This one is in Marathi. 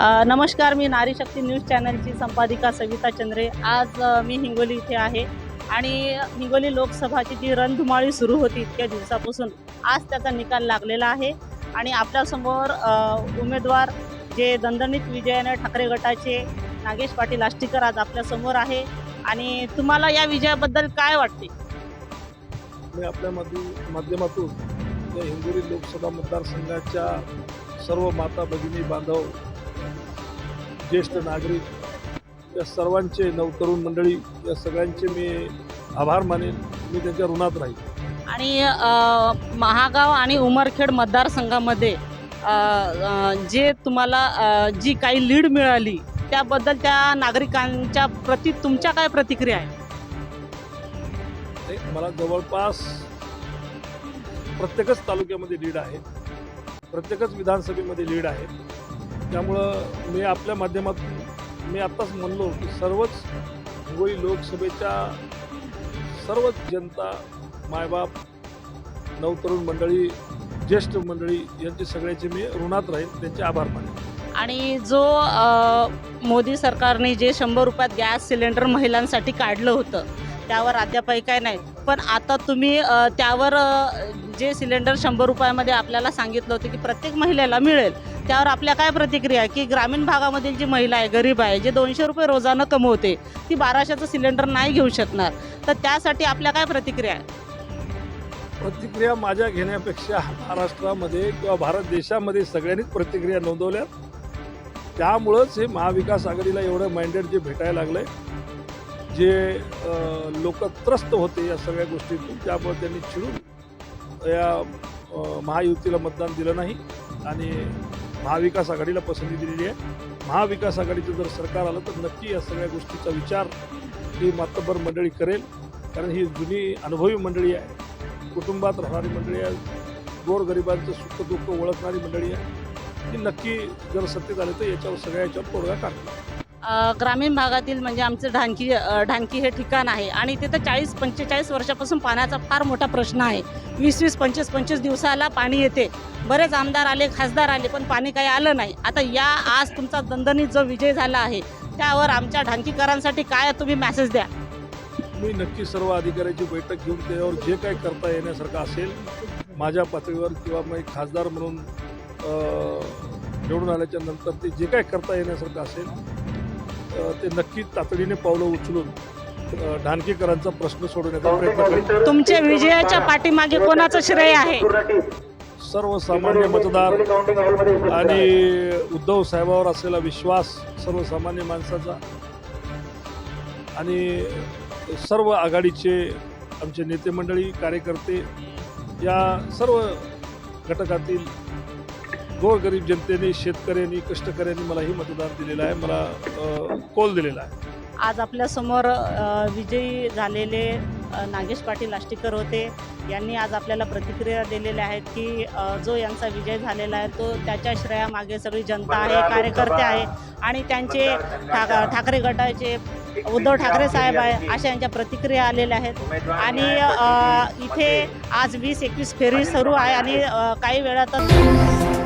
नमस्कार मी नारी शक्ती न्यूज चॅनलची संपादिका सविता चंद्रे. आज मी हिंगोली इथे आहे आणि हिंगोली लोकसभाची जी रणधुमाळी सुरू होती इतक्या दिवसापासून आज त्याचा निकाल लागलेला आहे आणि आपल्यासमोर उमेदवार जे दणदणीत विजयाने ठाकरे गटाचे नागेश पाटील आष्टीकर आज आपल्यासमोर आहे आणि तुम्हाला या विजयाबद्दल काय वाटते? मी आपल्या माध्यमातून हिंगोली लोकसभा मतदारसंघाच्या सर्व माता भगिनी बांधव ज्येष्ठ नागरिक या सर्वांचे नवतरुण मंडळी या सगळ्यांचे मी आभार मानेन. मी त्यांच्या ऋणात राहील आणि महागाव आणि उमरखेड मतदारसंघामध्ये जे तुम्हाला जी काही लीड मिळाली त्याबद्दल त्या नागरिकांच्या प्रति तुमच्या काय प्रतिक्रिया आहे? मला जवळपास प्रत्येकच तालुक्यामध्ये लीड आहे. प्रत्येकच विधानसभेमध्ये लीड आहे. त्यामुळं मी आपल्या माध्यमातून मी आत्ताच म्हणलो की सर्वच हिंगोली लोकसभेच्या सर्वच जनता मायबाप नवतरुण मंडळी ज्येष्ठ मंडळी यांचे सगळ्याचे मी ऋणात राहील त्यांचे आभार मानेन. आणि जो मोदी सरकारने जे शंभर रुपयात गॅस सिलेंडर महिलांसाठी काढलं होतं त्यावर अद्यापही काय नाही. पण आता तुम्ही त्यावर जे सिलेंडर शंभर रुपयामध्ये आपल्याला सांगितलं होतं की प्रत्येक महिलेला मिळेल त्यावर आपल्या काय प्रतिक्रिया आहे? की ग्रामीण भागामधील जी महिला आहे गरीब आहे जे दोनशे रुपये रोजानं कमवते ती बाराशेचं सिलेंडर नाही घेऊ शकणार. तर त्यासाठी आपल्या काय प्रतिक्रिया आहे? प्रतिक्रिया माझ्या घेण्यापेक्षा महाराष्ट्रामध्ये किंवा भारत देशामध्ये सगळ्यांनीच प्रतिक्रिया नोंदवल्या. त्यामुळंच हे महाविकास आघाडीला एवढं माइंडेड जे भेटायला लागलंय जे लोक त्रस्त होते या सगळ्या गोष्टीतून त्यामुळे त्यांनी चिडून या महायुतीला मतदान दिलं नाही आणि महाविकास आघाडीला पसंती दिलेली आहे. महाविकास आघाडीचं जर सरकार आलं तर नक्की या सगळ्या गोष्टीचा विचार ही मातबर मंडळी करेल. कारण ही जुनी अनुभवी मंडळी आहे. कुटुंबात राहणारी मंडळी आहे. गोरगरिबांचं सुख दुःख ओळखणारी मंडळी आहे. ती नक्की जर सत्तेत आले तर याच्यावर सगळ्या याच्यावर तोडगा काढतील. ग्रामीण भागातील म्हणजे आमचं ढानकी ढांकी ढानकी हे ठिकाण आहे. आणि तिथं चाळीस पंचेचाळीस वर्षापासून पाण्याचा फार मोठा प्रश्न आहे. वीस वीस पंचवीस पंचवीस दिवसाला पाणी येते. बरेच आमदार आले खासदार आले पण पाणी काही आलं नाही. आता या आज तुमचा दणदणीत जो विजय झाला आहे त्यावर आमच्या ढांकीकरांसाठी काय तुम्ही मेसेज द्या? मी नक्की सर्व अधिकाऱ्याची बैठक घेऊन त्यावर जे काही करता येण्यासारखं असेल माझ्या पातळीवर किंवा मी खासदार म्हणून निवडून आल्याच्यानंतर ते जे काय करता येण्यासारखं असेल ते नक्की तातडीने पावलं उचलून अं, ढानकीकरांचा प्रश्न सोडवण्याचा प्रयत्न करेल. तुमच्या विजयाच्या पाठीमागे कोणाचं श्रेय आहे? सर्वसामान्य मतदार आणि उद्धव साहेबावर असलेला विश्वास सर्वसामान्य माणसाचा आणि सर्व आघाडीचे आमचे नेते मंडळी कार्यकर्ते या सर्व घटकातील गोरगरीब जनतेने शेतकऱ्यांनी कष्टकऱ्यांनी मला ही मतदान दिलेलं आहे. मला कौल दिलेला आहे. आज आपल्यासमोर विजयी झालेले नागेश पाटील आष्टीकर होते. यांनी आज आपल्याला प्रतिक्रिया दिलेल्या आहेत की जो यांचा विजय झालेला आहे तो त्याच्या श्रेयामागे सगळी जनता आहे कार्यकर्ते आहे. आणि त्यांचे ठा ठाकरे गटाचे उद्धव ठाकरे साहेब आहे अशा यांच्या प्रतिक्रिया आलेल्या आहेत. आणि इथे आज वीस एकवीस फेरी सुरू आहे आणि काही वेळातच